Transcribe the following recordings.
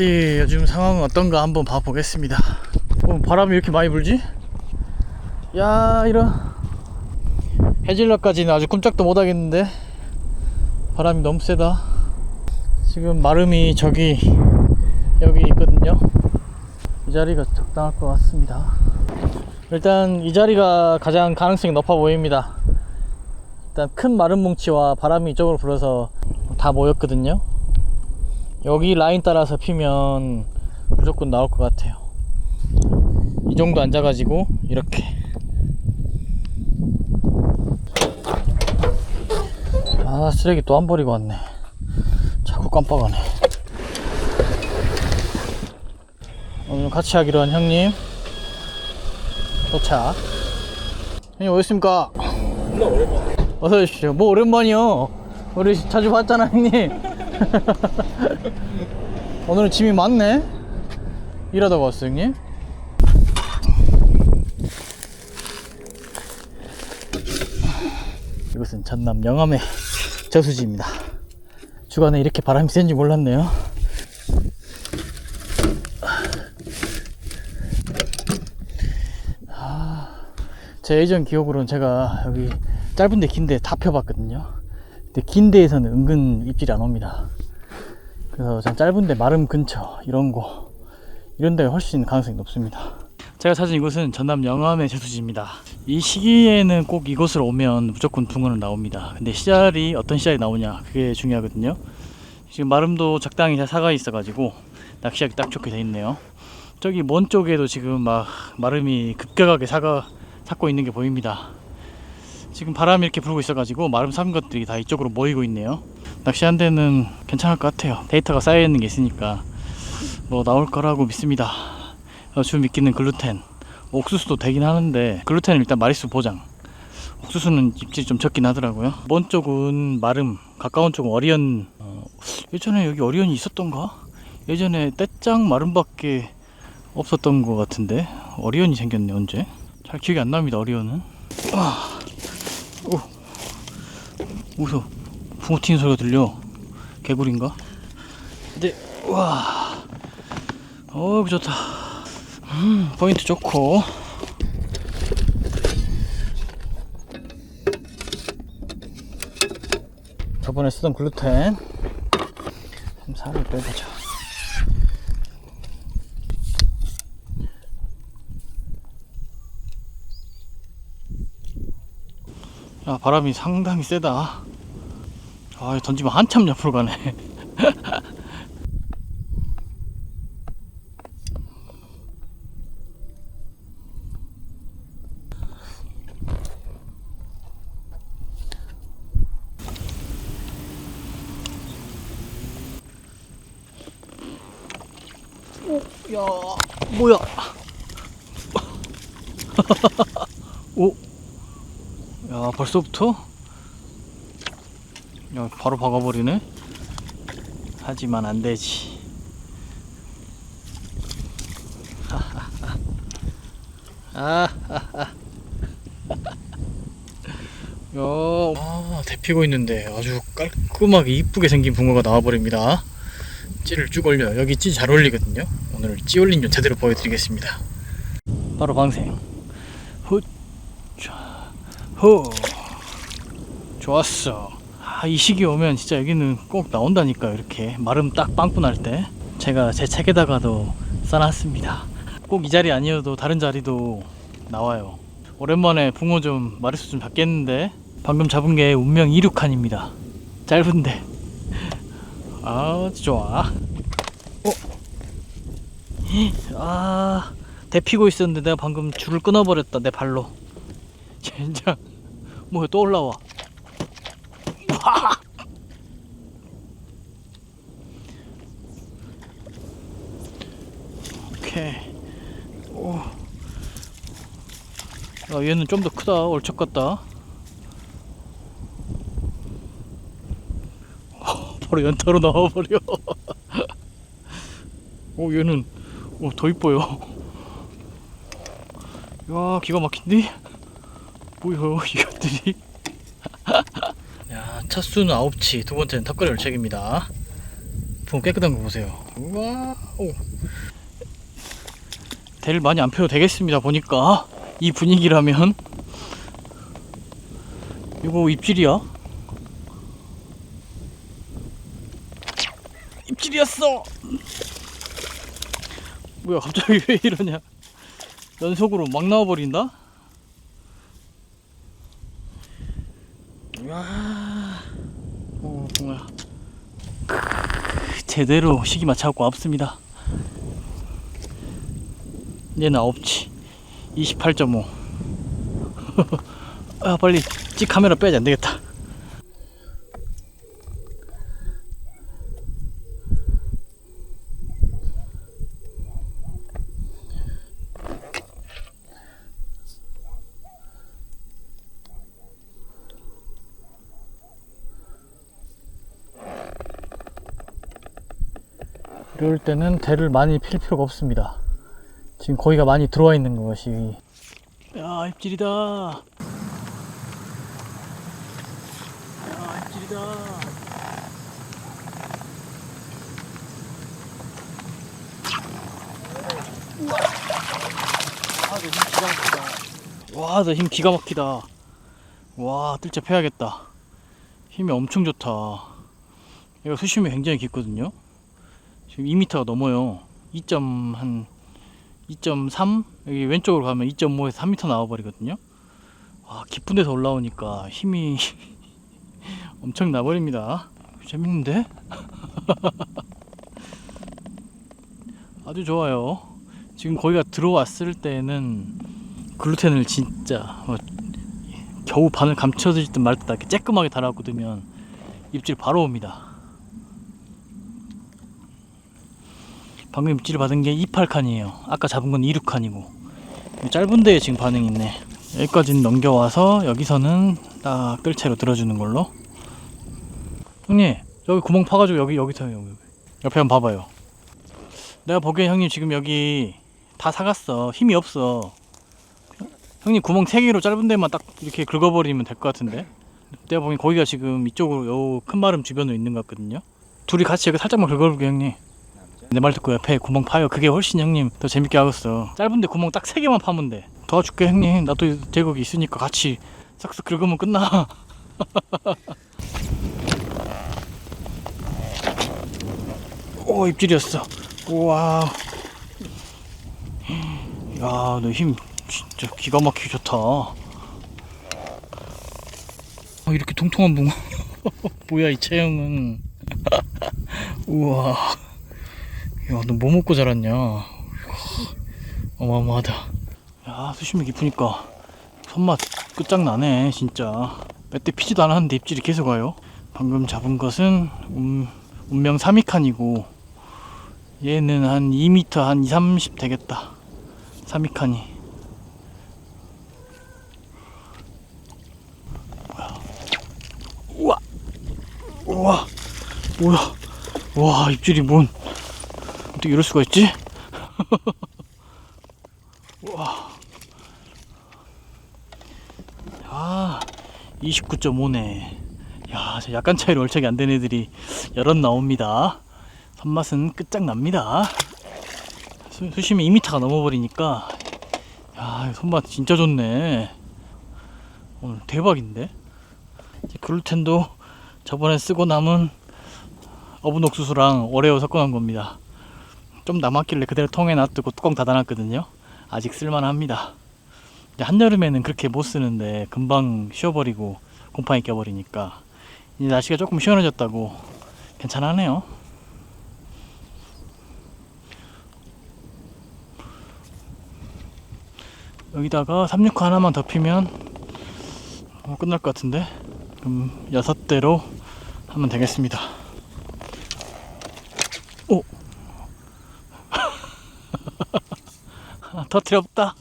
어디 요즘 상황은 어떤가 한번 봐보겠습니다. 어, 바람이 이렇게 많이 불지? 야 이런 해질녘까지는 아주 꼼짝도 못 하겠는데 바람이 너무 세다. 지금 마름이 저기 여기 있거든요. 이 자리가 적당할 것 같습니다. 일단 이 자리가 가장 가능성이 높아 보입니다. 일단 큰 마름 뭉치와 바람이 이쪽으로 불어서 다 모였거든요. 여기 라인 따라서 피면 무조건 나올 것 같아요. 이 정도 앉아가지고 이렇게. 아 쓰레기 또 안 버리고 왔네. 자꾸 깜빡하네. 오늘 같이 하기로 한 형님 도착. 형님 어디 있습니까? 어서 오십시오. 뭐 오랜만이요. 우리 자주 봤잖아 형님. 오늘은 짐이 많네. 일하다가 왔어 형님. 이것은 전남 영암의 저수지입니다. 주간에 이렇게 바람이 센지 몰랐네요. 제 예전 기억으로는 제가 여기 짧은데 긴데 다 펴봤거든요. 근데 긴 데에서는 은근 입질이 안 옵니다. 그래서 전 짧은데 마름 근처 이런 거 이런 데가 훨씬 가능성이 높습니다. 제가 찾은 이곳은 전남 영암의 제수지입니다. 이 시기에는 꼭 이곳으로 오면 무조건 붕어는 나옵니다. 근데 씨알이 어떤 씨알이 나오냐 그게 중요하거든요. 지금 마름도 적당히 잘 사가 있어가지고 낚시하기 딱 좋게 돼 있네요. 저기 먼 쪽에도 지금 막 마름이 급격하게 사가 삭고 있는 게 보입니다. 지금 바람이 이렇게 불고 있어가지고 마름 삭은 것들이 다 이쪽으로 모이고 있네요. 낚시한 데는 괜찮을 것 같아요. 데이터가 쌓여 있는 게 있으니까 뭐 나올 거라고 믿습니다. 어, 주 믿기는 글루텐. 옥수수도 되긴 하는데 글루텐은 일단 마리수 보장. 옥수수는 입질이 좀 적긴 하더라고요. 먼 쪽은 마름, 가까운 쪽은 어리언. 어, 예전에 여기 어리언이 있었던가? 예전에 떼짱 마름밖에 없었던 것 같은데 어리언이 생겼네 언제? 잘 기억이 안 납니다 어리언은. 아, 오, 무서. 붕어 튀는 소리가 들려. 개구리인가? 근데 와, 어우 좋다. 음, 포인트 좋고. 저번에 쓰던 글루텐 좀 살을 빼보자. 야 바람이 상당히 세다. 아 던지면 한참 옆으로 가네. 야 뭐야? 오, 야 벌써부터? 야 바로 박아버리네. 하지만 안 되지. 아, 야, 아, 데피고 있는데 아주 깔끔하게 이쁘게 생긴 붕어가 나와버립니다. 찌를 쭉 올려요. 여기 찌 잘 올리거든요. 오늘 찌 올린 좀 제대로 보여드리겠습니다. 바로 방생. 후, 자, 후. 좋았어. 아, 이 시기 오면 진짜 여기는 꼭 나온다니까 이렇게 마름 딱 빵꾸 날 때. 제가 제 책에다가도 써놨습니다. 꼭 이 자리 아니어도 다른 자리도 나와요. 오랜만에 붕어 좀 마리수 좀 잡겠는데 방금 잡은 게 운명 26칸입니다. 짧은데 아 좋아. 어? 아 데피고 있었는데 내가 방금 줄을 끊어버렸다 내 발로. 젠장 뭐야 또 올라와. 와! 오케이. 오. 야 얘는 좀 더 크다 얼척 같다. 바로 연타로 나와버려. 오 얘는 오, 더 이뻐요. 야 기가 막힌데? 뭐야 이것들이? 야첫 수는 아홉치, 두 번째는 턱걸이 얼척입니다. 붕 깨끗한 거 보세요. 우와 오. 대를 많이 안 펴도 되겠습니다. 보니까 이 분위기라면 이거 입질이야? 입질이었어. 뭐야 갑자기 왜 이러냐? 연속으로 막 나와버린다? 와, 어 뭐야? 제대로 시기 맞춰갖고 왔습니다. 얘는 아홉치 28.5 아 빨리 찍 카메라 빼야지 안되겠다. 이럴 때는 대를 많이 필 필요가 없습니다 지금 거기가 많이 들어와 있는 것이. 야 입질이다. 야 입질이다. 와너 힘 기가 막히다. 와너 힘 기가 막히다. 와 뜰채 패야겠다. 힘이 엄청 좋다. 얘가 수심이 굉장히 깊거든요. 지금 2m가 넘어요. 2점 한 2.3 여기 왼쪽으로 가면 2.5에서 3m 나와버리거든요. 와 깊은 데서 올라오니까 힘이 엄청 나버립니다. 재밌는데? 아주 좋아요. 지금 거기가 들어왔을 때는 글루텐을 진짜 뭐 겨우 반을 감춰질 듯말듯 이렇게 쬐끔하게 달아놓거든요. 입질 바로 옵니다. 방금 입질을 받은 게 28칸이에요. 아까 잡은 건 26칸이고. 짧은 데에 지금 반응이 있네. 여기까지는 넘겨와서 여기서는 딱 뜰채로 들어주는 걸로. 형님, 여기 구멍 파가지고 여기, 여기서 여기. 옆에 한번 봐봐요. 내가 보기엔 형님 지금 여기 다 사갔어. 힘이 없어. 형님 구멍 3개로 짧은 데만 딱 이렇게 긁어버리면 될 것 같은데. 내가 보기엔 거기가 지금 이쪽으로 요 큰 마름 주변으로 있는 것 같거든요. 둘이 같이 여기 살짝만 긁어볼게 형님. 내 말 듣고 옆에 구멍 파요. 그게 훨씬 형님 더 재밌게 하겠어. 짧은데 구멍 딱 세 개만 파면 돼. 도와줄게 형님. 나도 제국이 있으니까 같이 싹싹 긁으면 끝나. 오 입질이었어. 우와. 야, 너 힘 진짜 기가 막히게 좋다. 아, 이렇게 통통한 붕어. 뭐야 이 체형은. 우와. 야, 너 뭐 먹고 자랐냐? 어마어마하다. 야, 수심이 깊으니까 손맛 끝장나네, 진짜. 몇대 피지도 않았는데 입질이 계속 와요. 방금 잡은 것은 음, 운명 3미칸이고 얘는 한 2m 한 2, 30 되겠다. 3미칸이. 우와. 우와. 뭐야. 와, 입질이 뭔. 어떻게 이럴 수가 있지? 와. 아, 29.5네. 야, 저 약간 차이로 얼척이 안 된 애들이 여럿 나옵니다. 손맛은 끝장납니다. 수, 수심이 2m가 넘어버리니까, 야, 손맛 진짜 좋네. 오늘 대박인데? 글루텐도 저번에 쓰고 남은 어분 옥수수랑 오레오 섞어 놓은 겁니다. 좀 남았길래 그대로 통에 놔두고 뚜껑 닫아놨거든요. 아직 쓸만합니다. 한여름에는 그렇게 못 쓰는데 금방 쉬어버리고 곰팡이 껴버리니까 이제 날씨가 조금 시원해졌다고 괜찮아네요. 여기다가 369 하나만 어, 끝날 것 같은데 그럼 여섯 대로 하면 되겠습니다. 터트려 없다.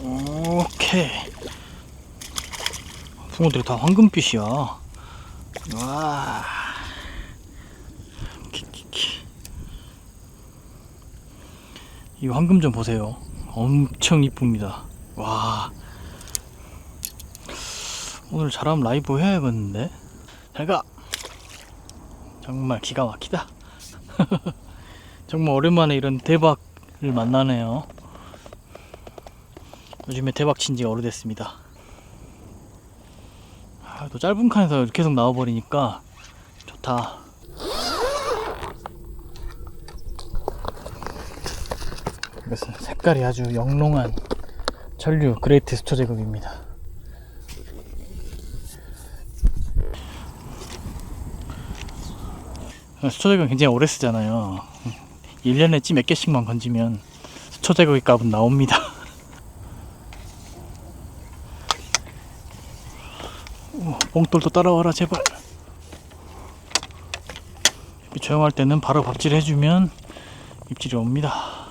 오케이. 붕어들이 다 황금빛이야. 와. 이 황금 좀 보세요. 엄청 이쁩니다. 와. 오늘 잘하면 라이브 해야겠는데? 잘 가! 정말 기가 막히다. 정말 오랜만에 이런 대박을 만나네요. 요즘에 대박 친 지가 오래됐습니다. 아, 또 짧은 칸에서 계속 나와버리니까 좋다. 이것은 색깔이 아주 영롱한 전류 그레이트 수초 제곱입니다. 수초 제곱 굉장히 오래 쓰잖아요. 1년에 찌 몇 개씩만 건지면 수초 제곱의 값은 나옵니다. 오, 뽕돌도 따라와라 제발. 조용할 때는 바로 밥질 해주면 입질이 옵니다.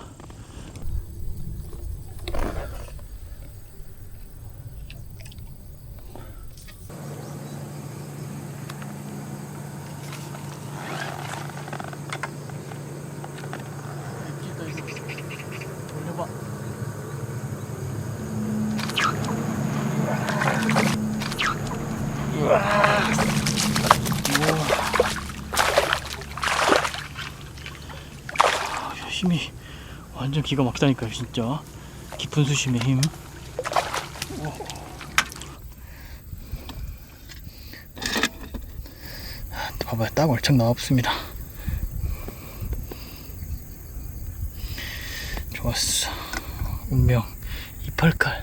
완전 기가 막히다니까요, 진짜. 깊은 수심의 힘. 오. 아, 봐봐요, 딱 얼척 나왔습니다. 좋았어. 운명 28칼.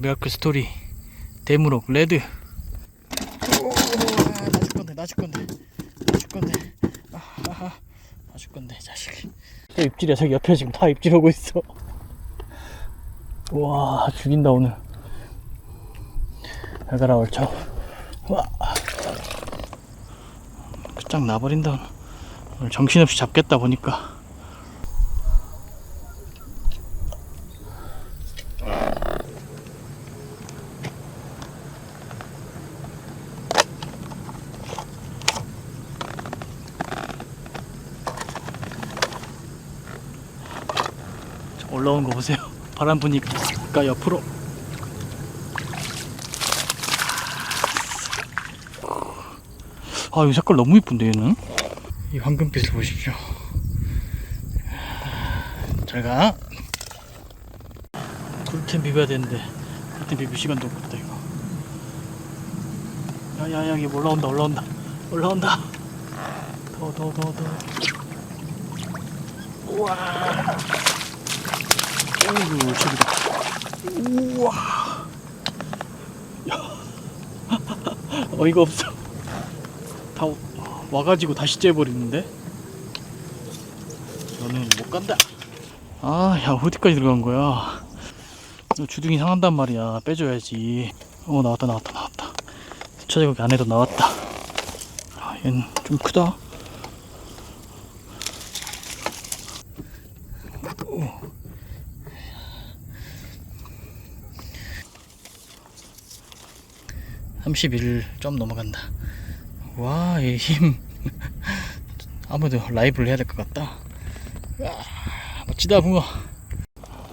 미라클 스토리. 데무록 레드. 오, 나줄 건데, 나줄 건데, 나줄 건데. 아하, 나줄 건데, 자식. 또 입질이야, 저기 옆에 지금 다 입질하고 있어. 와, 죽인다 오늘. 잘 가라 얼척. 와. 끝장 나버린다. 오늘 정신없이 잡겠다 보니까. 올라온 거 보세요. 바람 부니까 옆으로. 아, 이 색깔 너무 이쁜데 얘는. 이 황금빛을 보십시오. 잘 가. 굴템 비벼야 되는데 굴템 비빌 시간도 없겠다 이거. 야 야야 여기 올라온다 올라온다 올라온다. 더 더 더 더. 우와. 오우 저기다. 우와. 야. 어이가 없어. 다 와가지고 다시 째버리는데. 너는 못 간다. 아, 야 어디까지 들어간 거야? 너 주둥이 상한단 말이야. 빼줘야지. 어 나왔다 나왔다 나왔다. 수차제곱이 안에도 나왔다. 아, 얘는 좀 크다. 31 좀 넘어간다. 와, 얘 힘. 아무래도 라이브를 해야 될 것 같다. 와, 멋지다, 붕어.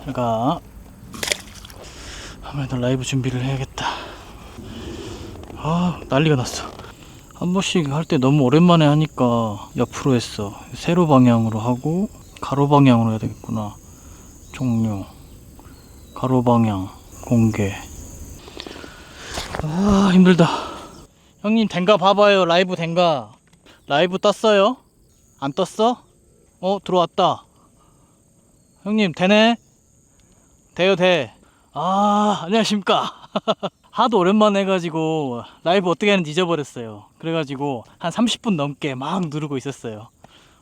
제가 아무래도 라이브 준비를 해야겠다. 아, 난리가 났어. 한 번씩 할 때 너무 오랜만에 하니까 옆으로 했어. 세로 방향으로 하고 가로 방향으로 해야 되겠구나. 종료. 가로 방향 공개. 아, 힘들다. 형님 된가 봐봐요. 라이브 된가. 라이브 떴어요? 안 떴어? 어, 들어왔다. 형님 되네? 돼요, 돼. 아, 안녕하십니까. 하도 오랜만에 해가지고 라이브 어떻게 하는지 잊어버렸어요. 그래가지고 한 30분 넘게 막 누르고 있었어요.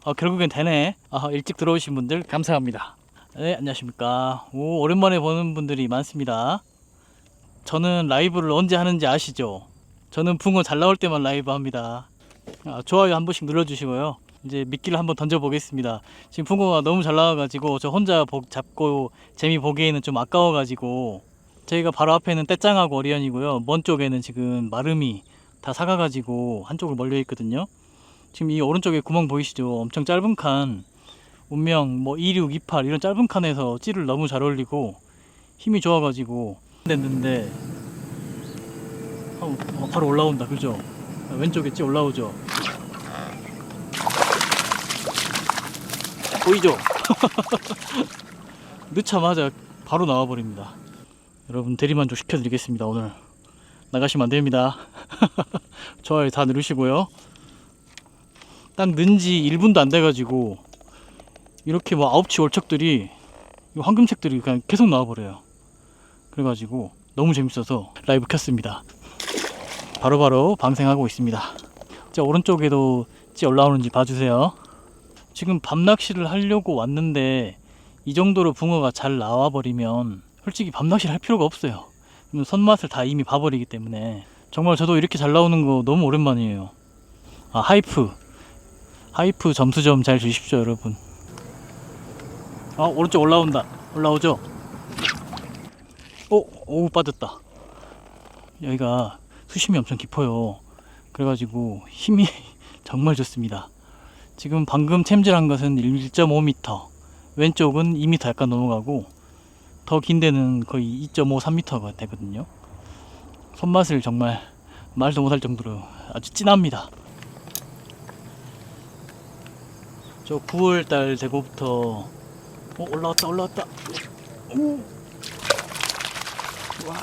어, 결국엔 되네. 아, 일찍 들어오신 분들 감사합니다. 네, 안녕하십니까. 오, 오랜만에 보는 분들이 많습니다. 저는 라이브를 언제 하는지 아시죠? 저는 붕어 잘 나올 때만 라이브 합니다. 아, 좋아요 한 번씩 눌러주시고요. 이제 미끼를 한번 던져보겠습니다. 지금 붕어가 너무 잘 나와가지고 저 혼자 보- 잡고 재미 보기에는 좀 아까워가지고 저희가 바로 앞에는 떼짱하고 어리언이고요. 먼 쪽에는 지금 마름이 다 사가가지고 한쪽으로 몰려 있거든요. 지금 이 오른쪽에 구멍 보이시죠? 엄청 짧은 칸 운명 뭐 26, 28 이런 짧은 칸에서 찌를 너무 잘 올리고 힘이 좋아가지고 됐는데 어, 어, 바로 올라온다 그죠? 아, 왼쪽에 찌 올라오죠? 보이죠? 넣자마자 바로 나와버립니다 여러분 대리만족 시켜드리겠습니다 오늘 나가시면 안됩니다 좋아요 다 누르시고요 딱 는지 1분도 안 돼가지고 이렇게 뭐 아홉치 월척들이 이 황금색들이 그냥 계속 나와버려요 그래가지고 너무 재밌어서 라이브 켰습니다. 바로 바로 방생하고 있습니다. 자 오른쪽에도 찌 올라오는지 봐주세요. 지금 밤낚시를 하려고 왔는데 이 정도로 붕어가 잘 나와버리면 솔직히 밤낚시를 할 필요가 없어요. 손맛을 다 이미 봐버리기 때문에. 정말 저도 이렇게 잘 나오는 거 너무 오랜만이에요. 아 하이프. 하이프 점수 좀 잘 주십시오 여러분. 아 오른쪽 올라온다. 올라오죠 오, 오 빠졌다. 여기가 수심이 엄청 깊어요. 그래가지고 힘이 정말 좋습니다. 지금 방금 챔질한 것은 1.5m 왼쪽은 2m 약간 넘어가고 더 긴 데는 거의 2.5, 3m가 되거든요. 손맛을 정말 말도 못할 정도로 아주 진합니다. 저 9월달 되고부터 어, 올라왔다 올라왔다. 오. 와.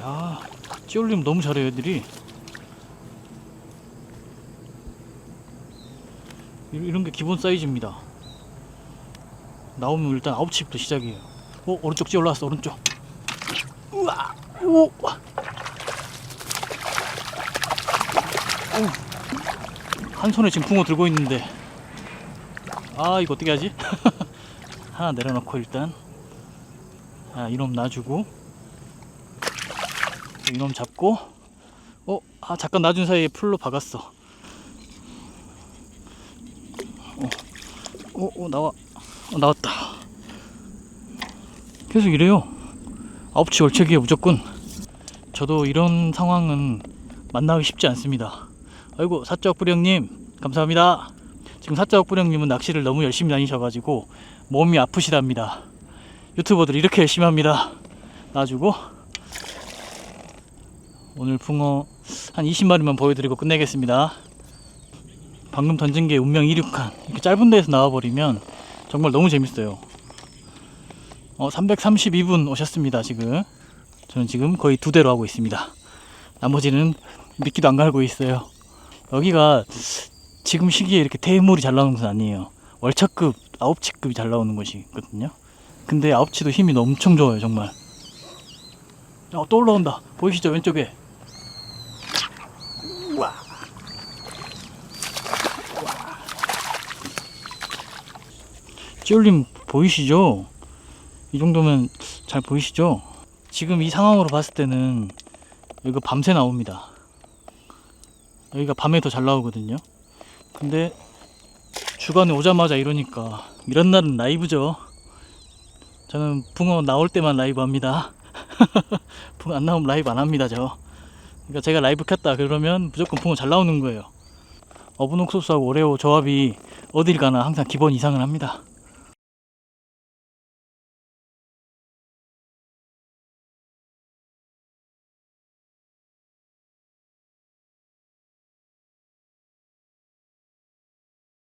야, 찌올림 너무 잘해요, 애들이. 이- 이런 게 기본 사이즈입니다. 나오면 일단 아홉치부터 시작이에요. 어, 오른쪽 찌 올라왔어, 오른쪽. 우와, 오. 오. 한 손에 지금 붕어 들고 있는데. 아, 이거 어떻게 하지? 하나 내려놓고 일단. 아, 이놈 놔주고. 이놈 잡고 어? 아 잠깐 놔준 사이에 풀로 박았어 어, 어, 어 나와 어, 나왔다 계속 이래요 아홉치 월척이에요 무조건 저도 이런 상황은 만나기 쉽지 않습니다 아이고 사적 부령님 감사합니다 지금 사적 부령님은 낚시를 너무 열심히 다니셔가지고 몸이 아프시답니다 유튜버들 이렇게 열심히 합니다 놔주고 오늘 붕어 한 20마리만 보여드리고 끝내겠습니다. 방금 던진 게 운명 26칸. 이렇게 짧은 데에서 나와버리면 정말 너무 재밌어요. 어, 332분 오셨습니다, 지금. 저는 지금 거의 두 대로 하고 있습니다. 나머지는 미끼도 안 갈고 있어요. 여기가 지금 시기에 이렇게 대물이 잘 나오는 것은 아니에요. 월차급, 아홉치급이 잘 나오는 것이거든요. 근데 아홉치도 힘이 엄청 좋아요, 정말. 어, 또 올라온다. 보이시죠, 왼쪽에? 우와. 찌올림 보이시죠? 이 정도면 잘 보이시죠? 지금 이 상황으로 봤을 때는 여기가 밤새 나옵니다. 여기가 밤에 더 잘 나오거든요. 근데 주간에 오자마자 이러니까 이런 날은 라이브죠. 저는 붕어 나올 때만 라이브 합니다. 붕어 안 나오면 라이브 안 합니다, 저. 그러니까 제가 라이브 켰다 그러면 무조건 붕어 잘 나오는 거예요. 옥수수하고 오레오 조합이 어딜 가나 항상 기본 이상을 합니다.